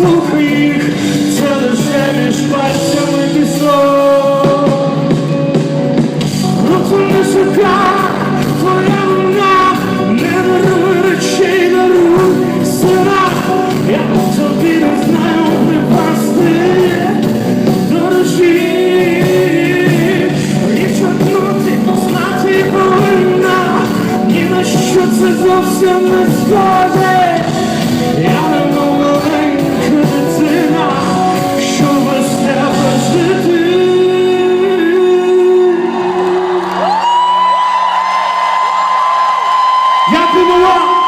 слухи їх, це лише між пальцями пісок. Ну, Руку не шука, твоя луна, не даруй речей, даруй сина, я по тобі не знаю припасти, дорожі. Якщо ти знати повинна, ні на що це зовсім не схоже. Allah